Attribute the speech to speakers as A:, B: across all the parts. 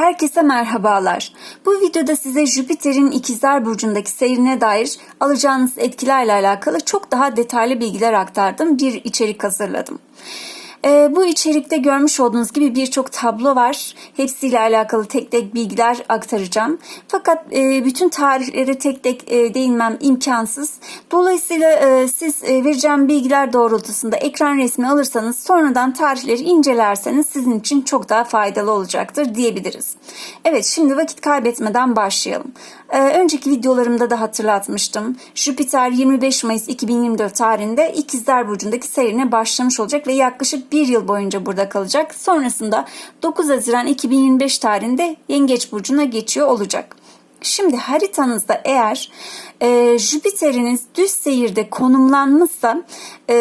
A: Herkese merhabalar. Bu videoda size Jüpiter'in ikizler burcundaki seyrine dair alacağınız etkilerle alakalı çok daha detaylı bilgiler aktardım. Bir içerik hazırladım. Ee, bu içerikte görmüş olduğunuz gibi birçok tablo var. Hepsiyle alakalı tek tek bilgiler aktaracağım. Fakat e, bütün tarihlere tek tek e, değinmem imkansız. Dolayısıyla e, siz e, vereceğim bilgiler doğrultusunda ekran resmi alırsanız sonradan tarihleri incelerseniz sizin için çok daha faydalı olacaktır diyebiliriz. Evet şimdi vakit kaybetmeden başlayalım. Ee, önceki videolarımda da hatırlatmıştım. Jüpiter 25 Mayıs 2024 tarihinde İkizler Burcu'ndaki seyrine başlamış olacak ve yaklaşık bir yıl boyunca burada kalacak. Sonrasında 9 Haziran 2025 tarihinde Yengeç Burcu'na geçiyor olacak. Şimdi haritanızda eğer e, Jüpiter'iniz düz seyirde konumlanmışsa e,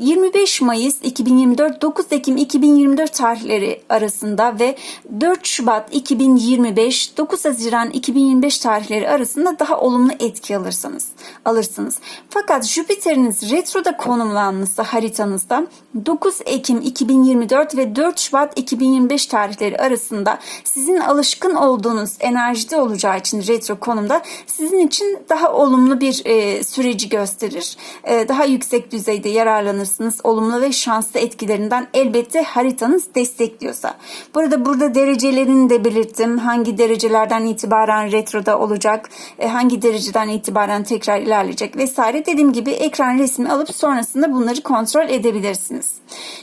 A: 25 Mayıs 2024 9 Ekim 2024 tarihleri arasında ve 4 Şubat 2025 9 Haziran 2025 tarihleri arasında daha olumlu etki alırsanız alırsınız. Fakat Jüpiter'iniz retroda konumlanmışsa haritanızda 9 Ekim 2024 ve 4 Şubat 2025 tarihleri arasında sizin alışkın olduğunuz enerjide olacağı için retro konumda sizin için daha olumlu bir e, süreci gösterir. E, daha yüksek düzeyde yararlanırsınız. Olumlu ve şanslı etkilerinden elbette haritanız destekliyorsa. Burada burada derecelerini de belirttim. Hangi derecelerden itibaren retroda olacak, e, hangi dereceden itibaren tekrar ilerleyecek vesaire. Dediğim gibi ekran resmi alıp sonrasında bunları kontrol edebilirsiniz.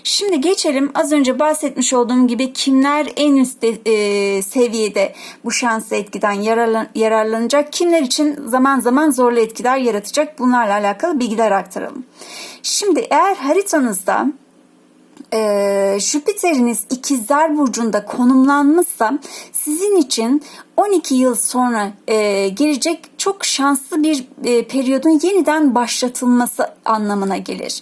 A: Şimdi geçelim. Az önce bahsetmiş olduğum gibi kimler en üst e, seviyede bu şanslı etkiden yararlan, yararlanacak, kimler için zaman zaman zorlu etkiler yaratacak bunlarla alakalı bilgiler aktaralım. Şimdi eğer haritanızda e, Jüpiter'iniz ikizler burcunda konumlanmışsa sizin için 12 yıl sonra e, gelecek çok şanslı bir e, periyodun yeniden başlatılması anlamına gelir.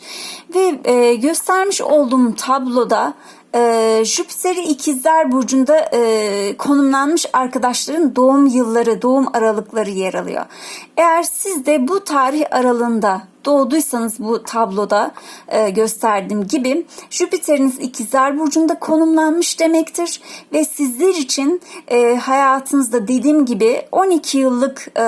A: Ve e, göstermiş olduğum tabloda e, Jüpiter'i ikizler burcunda e, konumlanmış arkadaşların doğum yılları, doğum aralıkları yer alıyor. Eğer siz de bu tarih aralığında doğduysanız bu tabloda e, gösterdiğim gibi Jüpiter'iniz ikizler burcunda konumlanmış demektir ve sizler için e, hayatınızda dediğim gibi 12 yıllık e,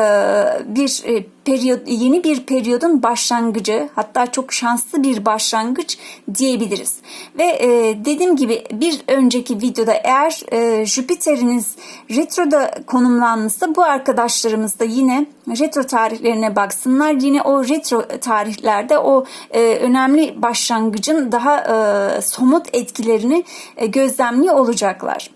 A: bir e, periyod yeni bir periyodun başlangıcı hatta çok şanslı bir başlangıç diyebiliriz. Ve e, dediğim gibi bir önceki videoda eğer e, Jüpiter'iniz retroda konumlanmışsa bu arkadaşlarımız da yine retro tarihlerine baksınlar. Yine o retro tarihlerde o e, önemli başlangıcın daha e, somut etkilerini e, gözlemliyor olacaklar.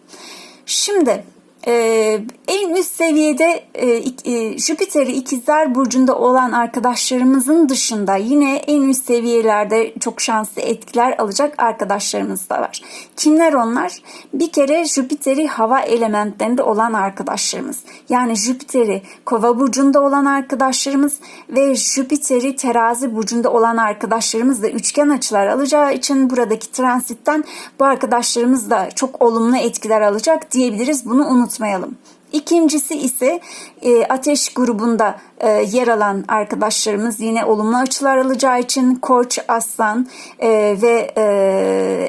A: Şimdi ee, en üst seviyede e, e, Jüpiter'i ikizler burcunda olan arkadaşlarımızın dışında yine en üst seviyelerde çok şanslı etkiler alacak arkadaşlarımız da var. Kimler onlar? Bir kere Jüpiter'i hava elementlerinde olan arkadaşlarımız. Yani Jüpiter'i kova burcunda olan arkadaşlarımız ve Jüpiter'i terazi burcunda olan arkadaşlarımız da üçgen açılar alacağı için buradaki transitten bu arkadaşlarımız da çok olumlu etkiler alacak diyebiliriz. Bunu unut unutmayalım. İkincisi ise e, ateş grubunda e, yer alan arkadaşlarımız yine olumlu açılar alacağı için Koç, Aslan e, ve e,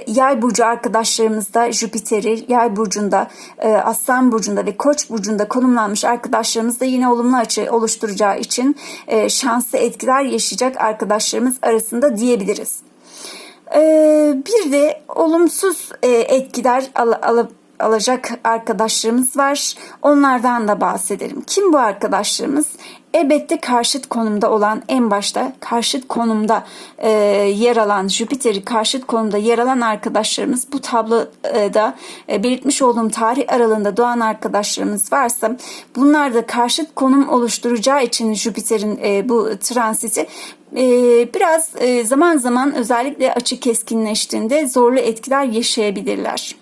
A: Yay burcu arkadaşlarımız da Jüpiter'i Yay burcunda, e, Aslan burcunda ve Koç burcunda konumlanmış arkadaşlarımız da yine olumlu açı oluşturacağı için e, şanslı etkiler yaşayacak arkadaşlarımız arasında diyebiliriz. E, bir de olumsuz e, etkiler al, alıp alacak arkadaşlarımız var. Onlardan da bahsedelim. Kim bu arkadaşlarımız? Elbette karşıt konumda olan en başta karşıt konumda e, yer alan Jüpiter'i karşıt konumda yer alan arkadaşlarımız bu tabloda e, belirtmiş olduğum tarih aralığında doğan arkadaşlarımız varsa bunlar da karşıt konum oluşturacağı için Jüpiter'in e, bu transiti e, biraz e, zaman zaman özellikle açı keskinleştiğinde zorlu etkiler yaşayabilirler.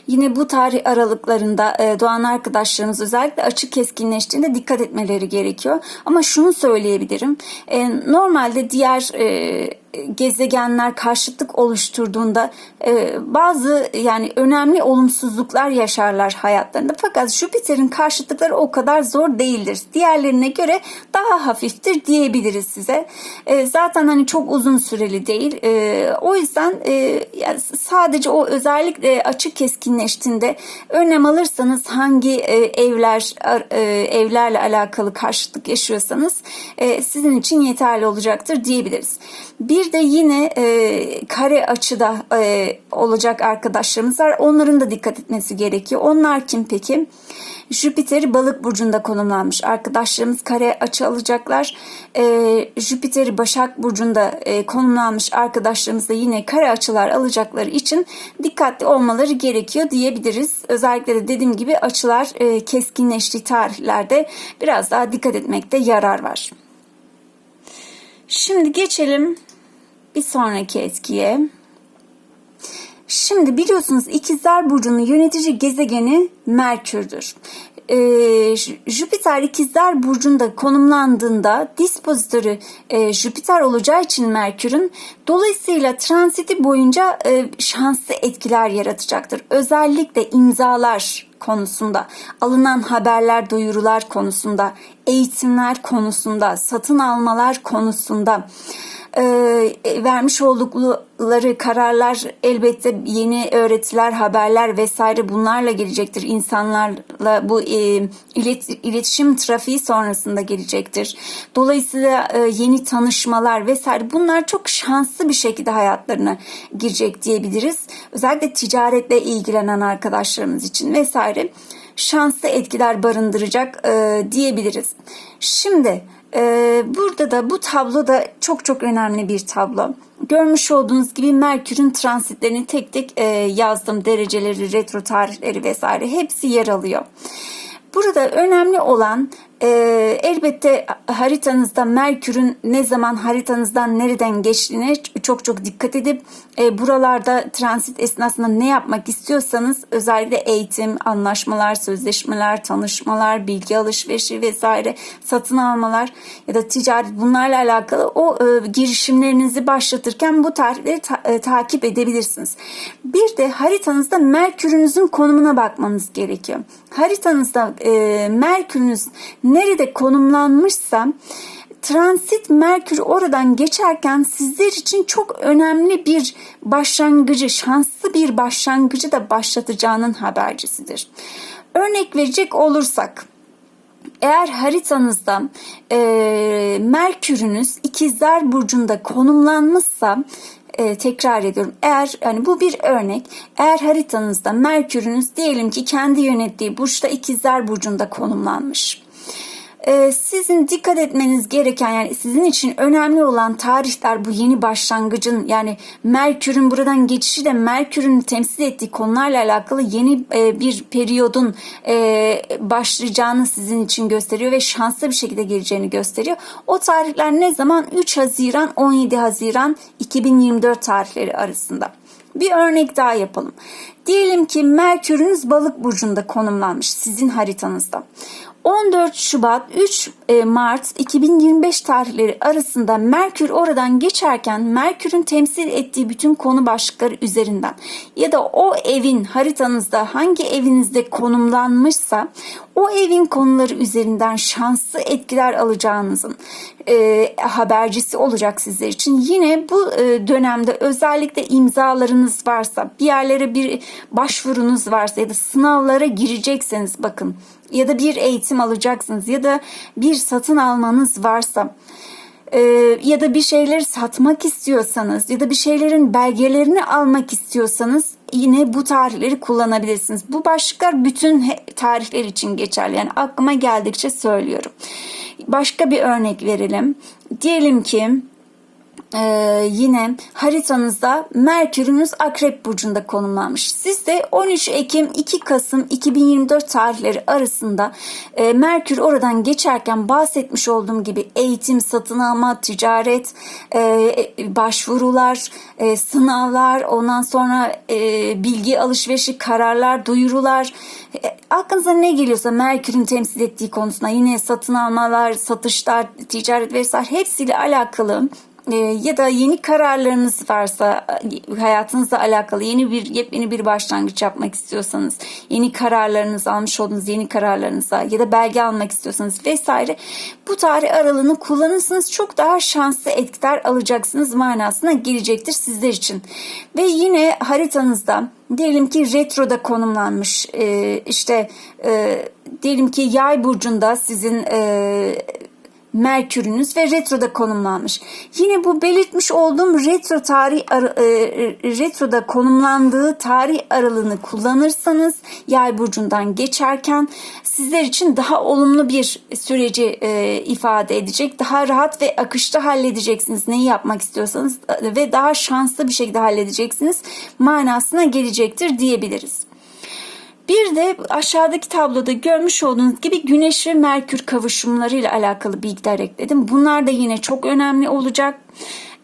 A: Yine bu tarih aralıklarında e, doğan arkadaşlarımız özellikle açık keskinleştiğinde dikkat etmeleri gerekiyor. Ama şunu söyleyebilirim. E, normalde diğer e, gezegenler karşıtlık oluşturduğunda bazı yani önemli olumsuzluklar yaşarlar hayatlarında. Fakat Jüpiter'in karşıtlıkları o kadar zor değildir. Diğerlerine göre daha hafiftir diyebiliriz size. Zaten hani çok uzun süreli değil. O yüzden sadece o özellikle açık keskinleştirme keskinleştiğinde önlem alırsanız hangi e, evler e, evlerle alakalı karşıtlık yaşıyorsanız e, sizin için yeterli olacaktır diyebiliriz. Bir de yine kare açıda olacak arkadaşlarımız var. Onların da dikkat etmesi gerekiyor. Onlar kim peki? Jüpiter balık burcunda konumlanmış. Arkadaşlarımız kare açı alacaklar. Ee, Jüpiter Başak Burcu'nda e, konumlanmış arkadaşlarımız da yine kare açılar alacakları için dikkatli olmaları gerekiyor diyebiliriz. Özellikle de dediğim gibi açılar e, keskinleştiği tarihlerde biraz daha dikkat etmekte yarar var. Şimdi geçelim bir sonraki etkiye. Şimdi biliyorsunuz ikizler burcunun yönetici gezegeni Merkür'dür. Ee, Jüpiter ikizler burcunda konumlandığında dispozitörü e, Jüpiter olacağı için Merkür'ün dolayısıyla transiti boyunca e, şanslı etkiler yaratacaktır. Özellikle imzalar konusunda, alınan haberler, duyurular konusunda, eğitimler konusunda, satın almalar konusunda e, vermiş oldukları kararlar elbette yeni öğretiler, haberler vesaire bunlarla gelecektir. İnsanlarla bu e, ilet, iletişim trafiği sonrasında gelecektir. Dolayısıyla e, yeni tanışmalar vesaire bunlar çok şanslı bir şekilde hayatlarına girecek diyebiliriz. Özellikle ticaretle ilgilenen arkadaşlarımız için vesaire şanslı etkiler barındıracak e, diyebiliriz. Şimdi ee, burada da bu tablo da çok çok önemli bir tablo. Görmüş olduğunuz gibi Merkür'ün transitlerini tek tek e, yazdım. Dereceleri, retro tarihleri vesaire hepsi yer alıyor. Burada önemli olan e, elbette haritanızda Merkür'ün ne zaman haritanızdan nereden geçtiğine çok çok dikkat edip e, buralarda transit esnasında ne yapmak istiyorsanız özellikle eğitim, anlaşmalar, sözleşmeler, tanışmalar, bilgi alışverişi vesaire satın almalar ya da ticaret bunlarla alakalı o e, girişimlerinizi başlatırken bu tarihleri ta- e, takip edebilirsiniz. Bir de haritanızda Merkür'ünüzün konumuna bakmanız gerekiyor. Haritanızda e, Merkür'ünüz nerede konumlanmışsa transit Merkür oradan geçerken sizler için çok önemli bir başlangıcı, şanslı bir başlangıcı da başlatacağının habercisidir. Örnek verecek olursak eğer haritanızda e, Merkür'ünüz ikizler burcunda konumlanmışsa e, tekrar ediyorum. Eğer yani bu bir örnek. Eğer haritanızda Merkür'ünüz diyelim ki kendi yönettiği burçta ikizler burcunda konumlanmış. Ee, sizin dikkat etmeniz gereken yani sizin için önemli olan tarihler bu yeni başlangıcın yani Merkür'ün buradan geçişi de Merkür'ün temsil ettiği konularla alakalı yeni e, bir periyodun e, başlayacağını sizin için gösteriyor ve şanslı bir şekilde geleceğini gösteriyor. O tarihler ne zaman? 3 Haziran 17 Haziran 2024 tarihleri arasında. Bir örnek daha yapalım. Diyelim ki Merkür'ünüz balık burcunda konumlanmış sizin haritanızda. 14 Şubat 3 e, Mart 2025 tarihleri arasında Merkür oradan geçerken Merkür'ün temsil ettiği bütün konu başlıkları üzerinden ya da o evin haritanızda hangi evinizde konumlanmışsa o evin konuları üzerinden şanslı etkiler alacağınızın e, habercisi olacak sizler için. Yine bu e, dönemde özellikle imzalarınız varsa, bir yerlere bir başvurunuz varsa ya da sınavlara girecekseniz bakın ya da bir eğitim alacaksınız ya da bir satın almanız varsa e, ya da bir şeyleri satmak istiyorsanız ya da bir şeylerin belgelerini almak istiyorsanız yine bu tarihleri kullanabilirsiniz. Bu başlıklar bütün tarihler için geçerli. Yani aklıma geldikçe söylüyorum. Başka bir örnek verelim. Diyelim ki ee, yine haritanızda Merkür'ünüz Akrep Burcu'nda konumlanmış. Siz de 13 Ekim 2 Kasım 2024 tarihleri arasında e, Merkür oradan geçerken bahsetmiş olduğum gibi eğitim, satın alma, ticaret, e, başvurular, e, sınavlar, ondan sonra e, bilgi alışverişi, kararlar, duyurular, e, aklınıza ne geliyorsa Merkür'ün temsil ettiği konusunda yine satın almalar, satışlar, ticaret vesaire hepsiyle alakalı e, ya da yeni kararlarınız varsa e, hayatınızla alakalı yeni bir yepyeni bir başlangıç yapmak istiyorsanız yeni kararlarınız almış olduğunuz yeni kararlarınıza ya da belge almak istiyorsanız vesaire bu tarih aralığını kullanırsanız çok daha şanslı etkiler alacaksınız manasına gelecektir sizler için. Ve yine haritanızda diyelim ki retroda konumlanmış e, işte e, diyelim ki yay burcunda sizin e, Merkür'ünüz ve retroda konumlanmış. Yine bu belirtmiş olduğum retro tarih ar- e, retroda konumlandığı tarih aralığını kullanırsanız yay burcundan geçerken sizler için daha olumlu bir süreci e, ifade edecek. Daha rahat ve akışta halledeceksiniz neyi yapmak istiyorsanız e, ve daha şanslı bir şekilde halledeceksiniz manasına gelecektir diyebiliriz. Bir de aşağıdaki tabloda görmüş olduğunuz gibi Güneş ve Merkür kavuşumları ile alakalı bilgiler ekledim. Bunlar da yine çok önemli olacak.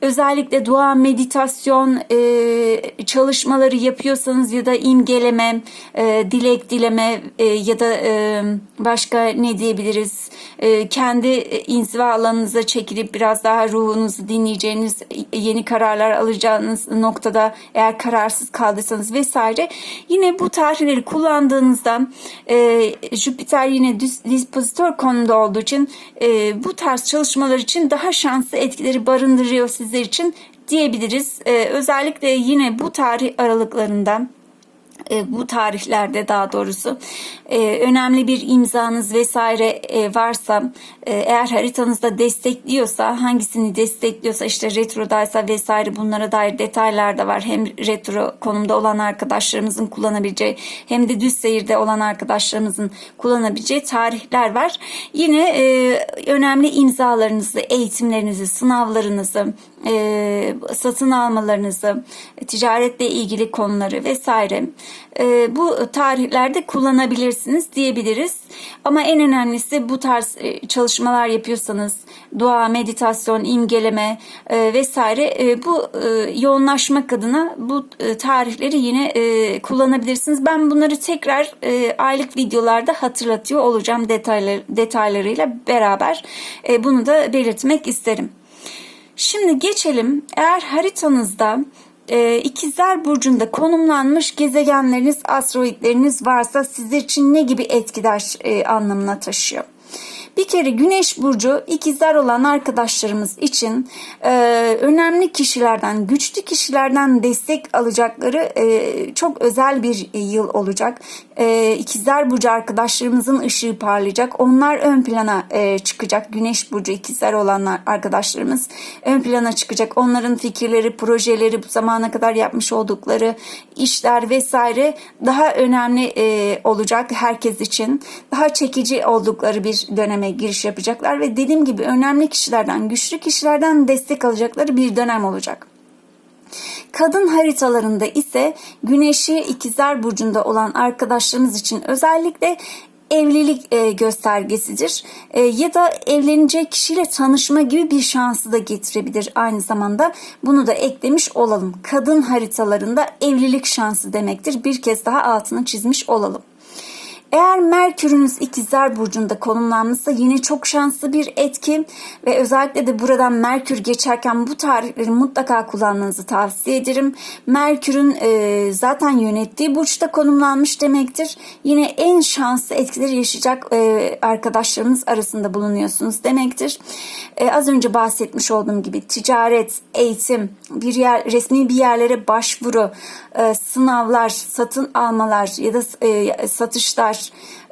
A: Özellikle dua, meditasyon e, çalışmaları yapıyorsanız ya da imgeleme, e, dilek dileme e, ya da e, başka ne diyebiliriz? E, kendi inziva alanınıza çekilip biraz daha ruhunuzu dinleyeceğiniz, yeni kararlar alacağınız noktada eğer kararsız kaldıysanız vesaire. Yine bu tarihleri kullandığınızda e, Jüpiter yine dispozitör konumda olduğu için e, bu tarz çalışmalar için daha şanslı etkileri barındırıyor sizler için diyebiliriz. Ee, özellikle yine bu tarih aralıklarında e, bu tarihlerde daha doğrusu e, önemli bir imzanız vesaire e, varsa eğer haritanızda destekliyorsa hangisini destekliyorsa işte retrodaysa vesaire bunlara dair detaylar da var. Hem retro konumda olan arkadaşlarımızın kullanabileceği hem de düz seyirde olan arkadaşlarımızın kullanabileceği tarihler var. Yine önemli imzalarınızı, eğitimlerinizi, sınavlarınızı, satın almalarınızı, ticaretle ilgili konuları vesaire e, bu tarihlerde kullanabilirsiniz diyebiliriz. Ama en önemlisi bu tarz e, çalışmalar yapıyorsanız dua, meditasyon, imgeleme e, vesaire e, bu e, yoğunlaşmak adına bu e, tarihleri yine e, kullanabilirsiniz. Ben bunları tekrar e, aylık videolarda hatırlatıyor olacağım detaylar, detaylarıyla beraber. E, bunu da belirtmek isterim. Şimdi geçelim. Eğer haritanızda e, ikizler burcunda konumlanmış gezegenleriniz, asteroidleriniz varsa sizler için ne gibi etkiler e, anlamına taşıyor? Bir kere Güneş burcu ikizler olan arkadaşlarımız için e, önemli kişilerden, güçlü kişilerden destek alacakları e, çok özel bir yıl olacak. E, ikizler burcu arkadaşlarımızın ışığı parlayacak. Onlar ön plana e, çıkacak. Güneş burcu ikizler olanlar arkadaşlarımız ön plana çıkacak. Onların fikirleri, projeleri, bu zamana kadar yapmış oldukları işler vesaire daha önemli e, olacak herkes için. Daha çekici oldukları bir döneme giriş yapacaklar ve dediğim gibi önemli kişilerden, güçlü kişilerden destek alacakları bir dönem olacak. Kadın haritalarında ise Güneşi ikizler burcunda olan arkadaşlarımız için özellikle evlilik e, göstergesidir e, ya da evlenecek kişiyle tanışma gibi bir şansı da getirebilir aynı zamanda bunu da eklemiş olalım. Kadın haritalarında evlilik şansı demektir. Bir kez daha altını çizmiş olalım. Eğer Merkür'ünüz ikizler burcunda konumlanmışsa yine çok şanslı bir etki ve özellikle de buradan Merkür geçerken bu tarihleri mutlaka kullanmanızı tavsiye ederim. Merkür'ün e, zaten yönettiği burçta konumlanmış demektir. Yine en şanslı etkileri yaşayacak e, arkadaşlarınız arasında bulunuyorsunuz demektir. E, az önce bahsetmiş olduğum gibi ticaret, eğitim, bir yer resmi bir yerlere başvuru, e, sınavlar, satın almalar ya da e, satışlar,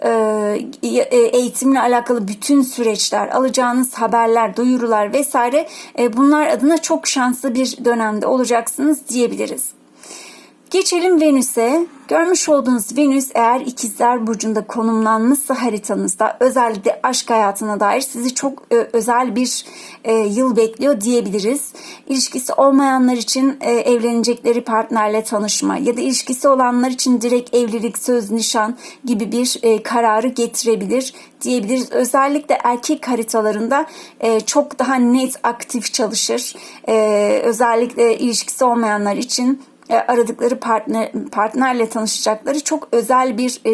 A: e, eğitimle alakalı bütün süreçler, alacağınız haberler, duyurular vesaire bunlar adına çok şanslı bir dönemde olacaksınız diyebiliriz. Geçelim Venüs'e. Görmüş olduğunuz Venüs eğer ikizler burcunda konumlanmışsa haritanızda özellikle aşk hayatına dair sizi çok e, özel bir e, yıl bekliyor diyebiliriz. İlişkisi olmayanlar için e, evlenecekleri partnerle tanışma ya da ilişkisi olanlar için direkt evlilik, söz, nişan gibi bir e, kararı getirebilir diyebiliriz. Özellikle erkek haritalarında e, çok daha net aktif çalışır. E, özellikle ilişkisi olmayanlar için aradıkları partner partnerle tanışacakları çok özel bir e,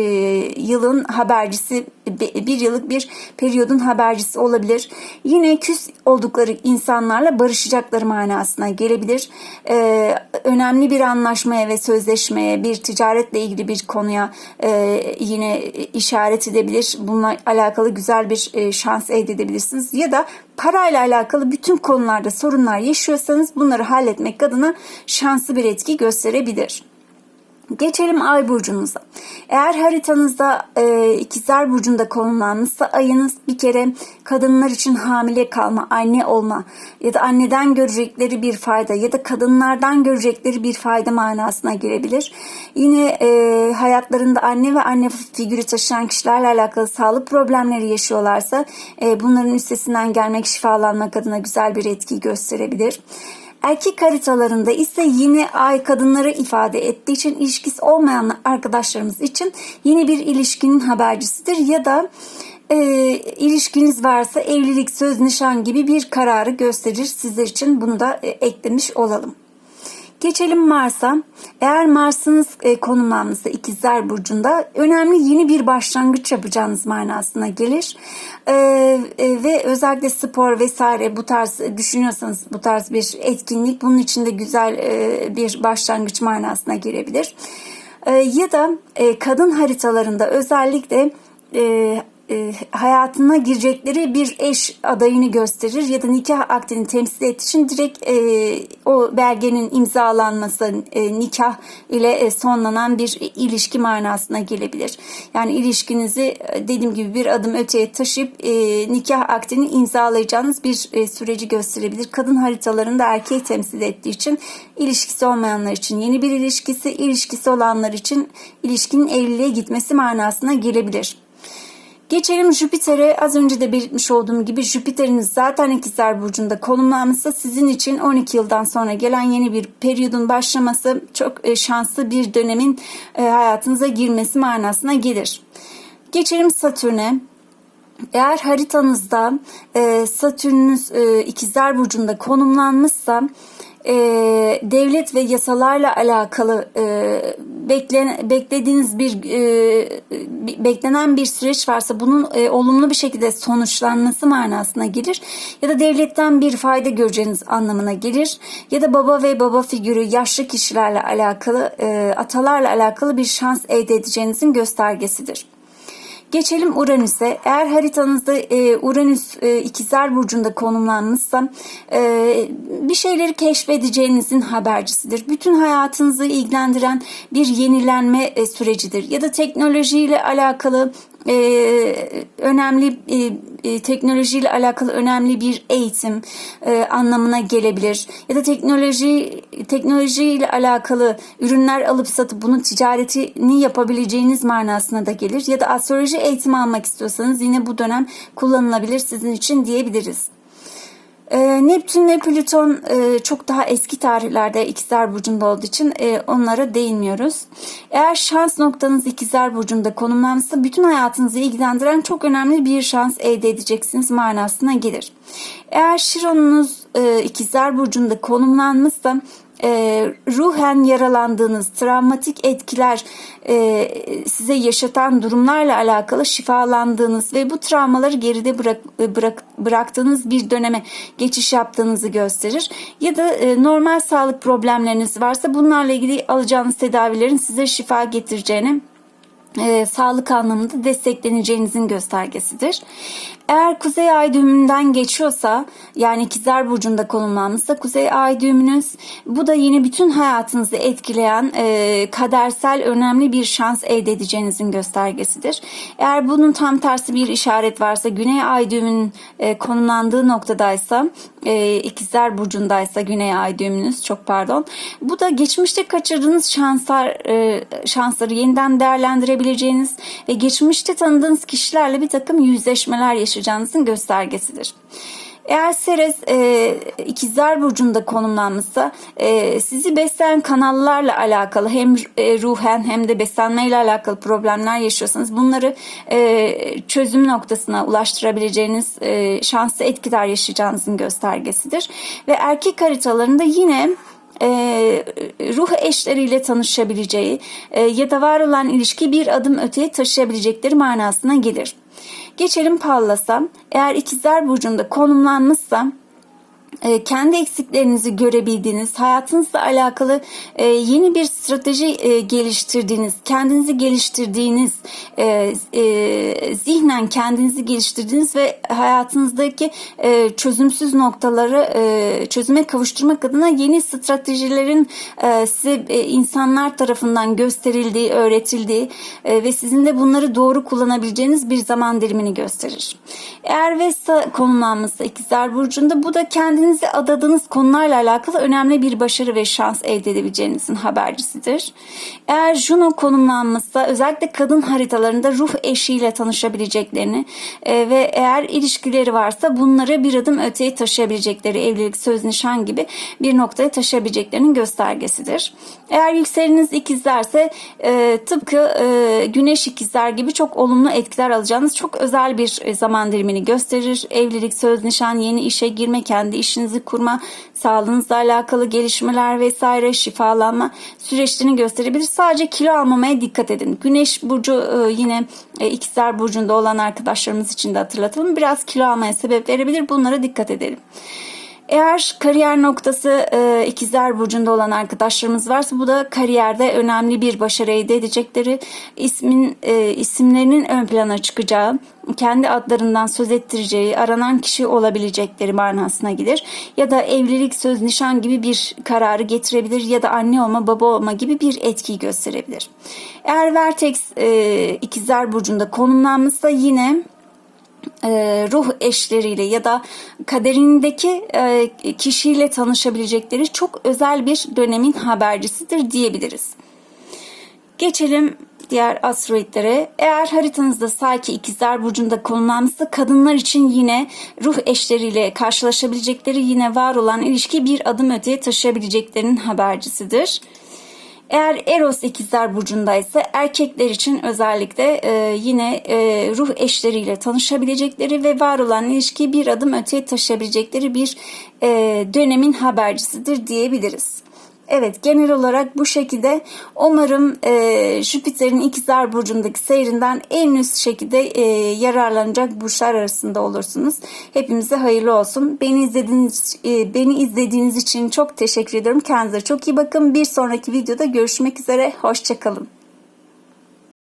A: yılın habercisi be- bir yıllık bir periyodun habercisi olabilir. Yine küs oldukları insanlarla barışacakları manasına gelebilir. Ee, önemli bir anlaşmaya ve sözleşmeye, bir ticaretle ilgili bir konuya e, yine işaret edebilir. Bununla alakalı güzel bir e, şans elde edebilirsiniz. Ya da parayla alakalı bütün konularda sorunlar yaşıyorsanız bunları halletmek adına şanslı bir etki gösterebilir. Geçelim ay burcunuza. Eğer haritanızda e, ikizler burcunda konumlanmışsa ayınız bir kere kadınlar için hamile kalma, anne olma ya da anneden görecekleri bir fayda ya da kadınlardan görecekleri bir fayda manasına girebilir. Yine e, hayatlarında anne ve anne figürü taşıyan kişilerle alakalı sağlık problemleri yaşıyorlarsa e, bunların üstesinden gelmek, şifalanmak adına güzel bir etki gösterebilir. Erkek haritalarında ise yine ay kadınları ifade ettiği için ilişkisi olmayan arkadaşlarımız için yeni bir ilişkinin habercisidir ya da e, ilişkiniz varsa evlilik, söz, nişan gibi bir kararı gösterir sizler için bunu da e, eklemiş olalım. Geçelim Mars'a. Eğer Mars'ınız e, konumlanmışsa ikizler burcunda önemli yeni bir başlangıç yapacağınız manasına gelir. E, e, ve özellikle spor vesaire bu tarz düşünüyorsanız bu tarz bir etkinlik bunun için de güzel e, bir başlangıç manasına girebilir. E, ya da e, kadın haritalarında özellikle e, e, hayatına girecekleri bir eş adayını gösterir ya da nikah akdini temsil ettiği için direkt e, o belgenin imzalanması e, nikah ile e, sonlanan bir ilişki manasına gelebilir. Yani ilişkinizi e, dediğim gibi bir adım öteye taşıyıp e, nikah akdini imzalayacağınız bir e, süreci gösterebilir. Kadın haritalarında erkeği temsil ettiği için ilişkisi olmayanlar için yeni bir ilişkisi, ilişkisi olanlar için ilişkinin evliliğe gitmesi manasına gelebilir. Geçelim Jüpiter'e. Az önce de belirtmiş olduğum gibi Jüpiter'iniz zaten ikizler burcunda konumlanmışsa sizin için 12 yıldan sonra gelen yeni bir periyodun başlaması çok e, şanslı bir dönemin e, hayatınıza girmesi manasına gelir. Geçelim Satürn'e. Eğer haritanızda e, Satürn'ünüz ikizler burcunda konumlanmışsa e, devlet ve yasalarla alakalı e, beklen, beklediğiniz bir e, beklenen bir süreç varsa bunun e, olumlu bir şekilde sonuçlanması manasına gelir ya da devletten bir fayda göreceğiniz anlamına gelir ya da baba ve baba figürü yaşlı kişilerle alakalı e, atalarla alakalı bir şans elde edeceğinizin göstergesidir. Geçelim Uranüs'e. Eğer haritanızda e, Uranüs e, ikizler burcunda konumlanmışsa e, bir şeyleri keşfedeceğinizin habercisidir. Bütün hayatınızı ilgilendiren bir yenilenme e, sürecidir. Ya da teknolojiyle alakalı e, önemli e, teknolojiyle alakalı önemli bir eğitim e, anlamına gelebilir ya da teknoloji teknolojiyle alakalı ürünler alıp satıp bunun ticaretini yapabileceğiniz manasına da gelir ya da astroloji eğitimi almak istiyorsanız yine bu dönem kullanılabilir sizin için diyebiliriz. E, Neptün ve Plüton e, çok daha eski tarihlerde ikizler burcunda olduğu için e, onlara değinmiyoruz. Eğer şans noktanız ikizler burcunda konumlanmışsa bütün hayatınızı ilgilendiren çok önemli bir şans elde edeceksiniz manasına gelir. Eğer Şiron'unuz e, ikizler burcunda konumlanmışsa e, ruhen yaralandığınız travmatik etkiler e, size yaşatan durumlarla alakalı şifalandığınız ve bu travmaları geride bırak, bırak, bıraktığınız bir döneme geçiş yaptığınızı gösterir. Ya da e, normal sağlık problemleriniz varsa bunlarla ilgili alacağınız tedavilerin size şifa getireceğini e, sağlık anlamında destekleneceğinizin göstergesidir. Eğer kuzey ay düğümünden geçiyorsa yani ikizler burcunda konumlanmışsa kuzey ay düğümünüz bu da yine bütün hayatınızı etkileyen e, kadersel önemli bir şans elde edeceğinizin göstergesidir. Eğer bunun tam tersi bir işaret varsa güney ay düğümünün e, konumlandığı noktadaysa e, ikizler burcundaysa güney ay düğümünüz çok pardon bu da geçmişte kaçırdığınız şanslar e, şansları yeniden değerlendirebileceğiniz ve geçmişte tanıdığınız kişilerle bir takım yüzleşmeler yaşayacağınızın göstergesidir. Eğer Ceres e, ikizler burcunda konumlanmışsa e, sizi besleyen kanallarla alakalı hem e, ruhen hem de beslenmeyle alakalı problemler yaşıyorsanız bunları e, çözüm noktasına ulaştırabileceğiniz e, şanslı etkiler yaşayacağınızın göstergesidir. Ve erkek haritalarında yine e, ruh eşleriyle tanışabileceği e, ya da var olan ilişki bir adım öteye taşıyabilecekleri manasına gelir. Geçelim Pallas'a. Eğer ikizler burcunda konumlanmışsa e, kendi eksiklerinizi görebildiğiniz, hayatınızla alakalı e, yeni bir strateji e, geliştirdiğiniz, kendinizi geliştirdiğiniz, zihnen kendinizi geliştirdiğiniz ve hayatınızdaki çözümsüz noktaları çözüme kavuşturmak adına yeni stratejilerin size insanlar tarafından gösterildiği, öğretildiği ve sizin de bunları doğru kullanabileceğiniz bir zaman dilimini gösterir. Eğer Vesta konumlanması ikizler burcunda bu da kendinizi adadığınız konularla alakalı önemli bir başarı ve şans elde edebileceğinizin habercisidir. Eğer Juno konumlanması özellikle kadın haritalarında ruh eşiyle tanışabileceklerini e, ve eğer ilişkileri varsa bunları bir adım öteye taşıyabilecekleri evlilik, söz, nişan gibi bir noktaya taşıyabileceklerinin göstergesidir. Eğer yükseleniniz ikizlerse e, tıpkı e, güneş ikizler gibi çok olumlu etkiler alacağınız çok özel bir zaman dilimini gösterir. Evlilik, söz, nişan, yeni işe girme, kendi işinizi kurma, sağlığınızla alakalı gelişmeler vesaire, şifalanma süreçlerini gösterebilir. Sadece kilo almamaya dikkat edin. Güneş burcu yine ikizler burcunda olan arkadaşlarımız için de hatırlatalım. Biraz kilo almaya sebep verebilir. Bunlara dikkat edelim. Eğer kariyer noktası e, ikizler burcunda olan arkadaşlarımız varsa bu da kariyerde önemli bir başarı elde edecekleri ismin e, isimlerinin ön plana çıkacağı, kendi adlarından söz ettireceği, aranan kişi olabilecekleri manasına gelir. Ya da evlilik, söz, nişan gibi bir kararı getirebilir ya da anne olma, baba olma gibi bir etkiyi gösterebilir. Eğer Vertex e, ikizler burcunda konumlanmışsa yine e, ruh eşleriyle ya da kaderindeki e, kişiyle tanışabilecekleri çok özel bir dönemin habercisidir diyebiliriz. Geçelim diğer asteroidlere. Eğer haritanızda Saki ikizler burcunda konumlanmışsa kadınlar için yine ruh eşleriyle karşılaşabilecekleri yine var olan ilişki bir adım öteye taşıyabileceklerinin habercisidir. Eğer Eros ikizler burcundaysa erkekler için özellikle e, yine e, ruh eşleriyle tanışabilecekleri ve var olan ilişkiyi bir adım öteye taşıyabilecekleri bir e, dönemin habercisidir diyebiliriz. Evet genel olarak bu şekilde umarım e, Jüpiter'in ikizler burcundaki seyrinden en üst şekilde e, yararlanacak burçlar arasında olursunuz. Hepimize hayırlı olsun. Beni izlediğiniz e, beni izlediğiniz için çok teşekkür ederim. Kendinize çok iyi bakın. Bir sonraki videoda görüşmek üzere. Hoşçakalın.